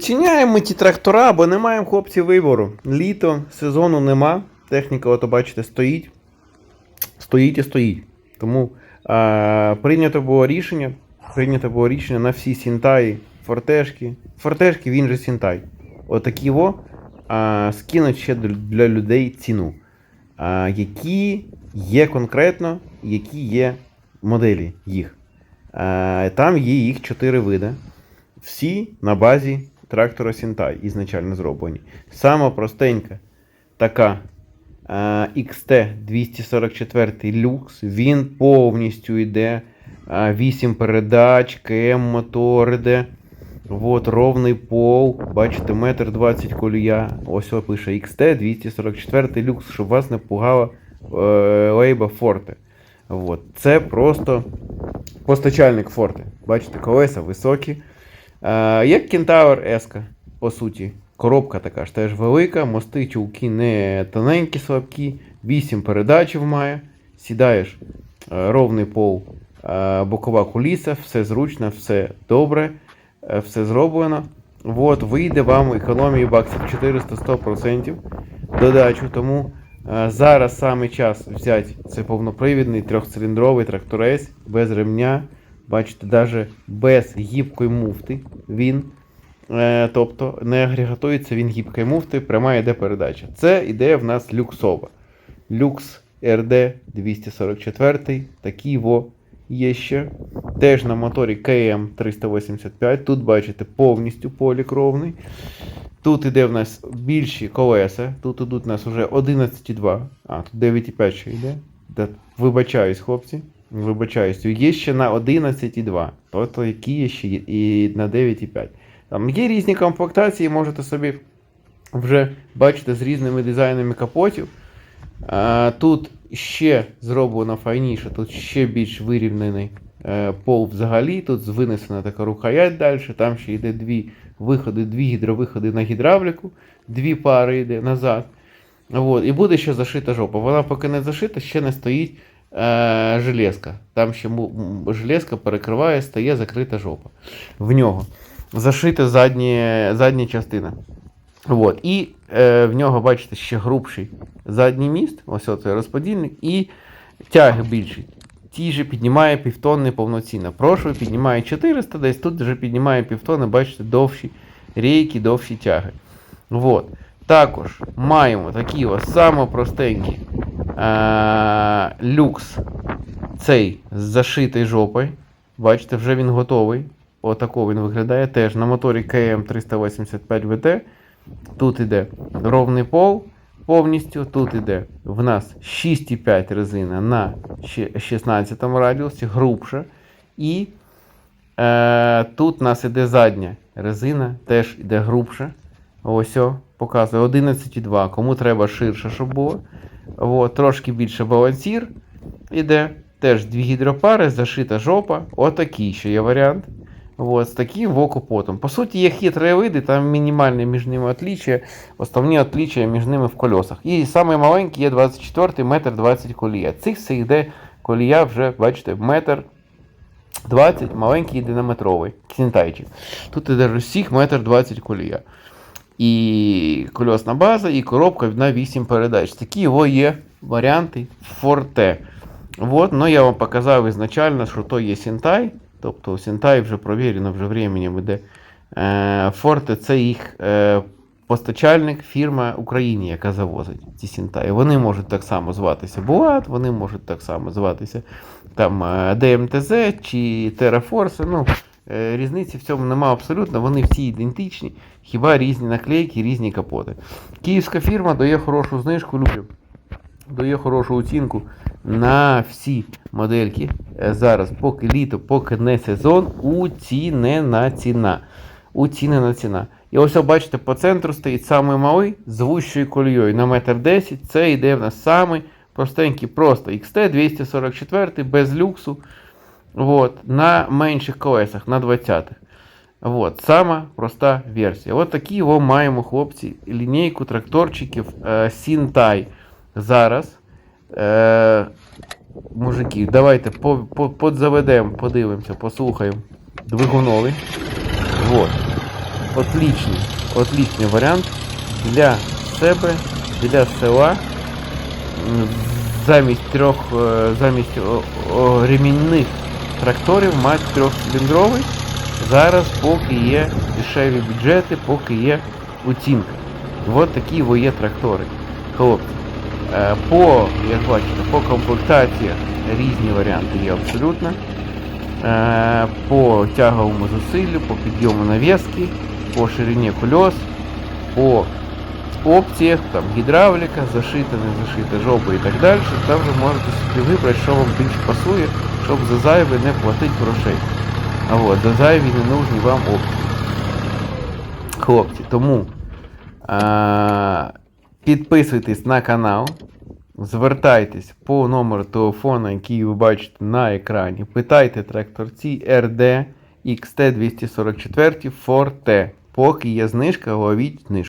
Оціняємо ті трактора, бо не маємо хлопці вибору. Літо, сезону нема. Техніка, ото бачите, стоїть. Стоїть і стоїть. Тому а, прийнято було рішення. Прийнято було рішення на всі сінтаї, фортешки. Фортешки він же сінтай. Отакі во а, скинуть ще для людей ціну. А, які є конкретно, які є моделі їх. А, там є їх чотири види. Всі на базі трактора Сінтай ізначально зроблені. Сама простенька така е, XT244 люкс. Він повністю йде. 8 передач, КМ мотор іде. Вот, ровний пол. Бачите, метр 20 колія. Ось пише XT244 люкс, щоб вас не пугала е, лейба Форте. Вот. Це просто постачальник Форте. Бачите, колеса високі. Е, як Кентавр Еска, по суті. Коробка така ж теж велика, мости чулки не тоненькі, слабкі, 8 передачів має. Сідаєш е, ровний пол, е, бокова куліса, все зручно, все добре, все зроблено. От, вийде вам економії баксів 400-100% додачу. Тому зараз саме час взяти цей повнопривідний трьохциліндровий тракторець без ремня. Бачите, навіть без гібкої муфти він. Е, тобто не агрегатується він гібкої муфти, пряма йде передача. Це ідея в нас люксова. Люкс RD 244, такий во є ще. Теж на моторі КМ 385. Тут бачите повністю полікровний. Тут іде в нас більші колеса. Тут ідуть у нас вже 11,2. А, тут 9,5 ще йде. Вибачаюсь, хлопці. Вибачаюсь. Є ще на 11,2. Тобто які є ще і на 9,5. Там є різні комплектації, можете собі вже бачити з різними дизайнами капотів. Тут ще зроблено файніше, тут ще більш вирівнений е, пол взагалі. Тут винесена така рукоять далі. Там ще йде дві виходи, дві гідровиходи на гідравліку, дві пари йде назад. От, і буде ще зашита жопа. Вона поки не зашита, ще не стоїть е, железка. Там ще железка перекриває, стає закрита жопа. В нього. Зашита задня, задня частина. От. І е, в нього, бачите, ще грубший задній міст, ось оцей розподільник, і тяги більші. Ті же піднімає півтонни повноцінно. Прошлий піднімає 400, десь тут вже піднімає півтонни, бачите, довші рейки, довші тяги. От. Також маємо такі ось самопростенькі е, люкс цей з зашитою жопою. Бачите, вже він готовий. Отако він виглядає. Теж на моторі КМ 385 ВТ. Тут іде ровний пол повністю. Тут іде в нас 6,5 резина на 16 радіусі, грубша. І е, тут у нас іде задня резина, теж іде грубша. Ось о, показує 11,2. Кому треба ширше, щоб було. От, трошки більше балансір іде. Теж дві гідропари, зашита жопа. Отакий ще є варіант. Вот, з таким вокопотом. По суті, є хитрі види, там мінімальне між ними отличие, основні отличия між ними в колесах. І самий маленький є 24 метр 20 колія. Цих все йде колія вже, бачите, метр 20, маленький єдинометровий. Ксентайчик. Тут іде усіх метр 20 колія. І кольосна база, і коробка на 8 передач. Такі його є варіанти Forte. Вот, ну я вам показав ізначально, що то є Сінтай. Тобто Сінтай вже провірено вже временем іде. Е, Forte це їх е, постачальник, фірма Україні, яка завозить ці Сінтаї. Вони можуть так само зватися Булат, вони можуть так само зватися там е, ДМТЗ чи Terraforce. Ну, різниці в цьому нема абсолютно, вони всі ідентичні, хіба різні наклейки, різні капоти. Київська фірма дає хорошу знижку людям, дає хорошу оцінку на всі модельки. Е, Зараз, поки літо, поки не сезон, уцінена ціна. Уцінена ціна. І ось бачите, по центру стоїть самий малий з вущою колією на метр 10. Це йде в нас самий простенький, просто XT244 без люксу. Вот, на менших колесах, на 20-х. Вот, сама проста версія. От такі його маємо, хлопці, лінійку тракторчиків е, Сінтай. Зараз. Е, мужики, давайте по, по, подзаведемо, подивимося, послухаємо. Двигуновий. Вот. отличний, отличний варіант для себе, для села. Замість трьох, е, замість ремінних тракторів мати трьохциліндровий. Зараз поки є дешеві бюджети, поки є оцінка. От такі во є трактори. Хлопці. Е, По, як бачите, по комплектації різні варіанти є абсолютно. Е, По тяговому зусиллю, по підйому навески, по ширині кольос, по опціях, там гідравліка, зашита, не зашита жопа і так далі. Там ви можете собі вибрати, що вам більше пасує, щоб за зайве не платити грошей. А от, за зайві не нужні вам опції. Хлопці, тому а, підписуйтесь на канал, звертайтесь по номеру телефона, який ви бачите на екрані. Питайте тракторці RD XT244 Forte. Поки є знижка, ловіть знижку.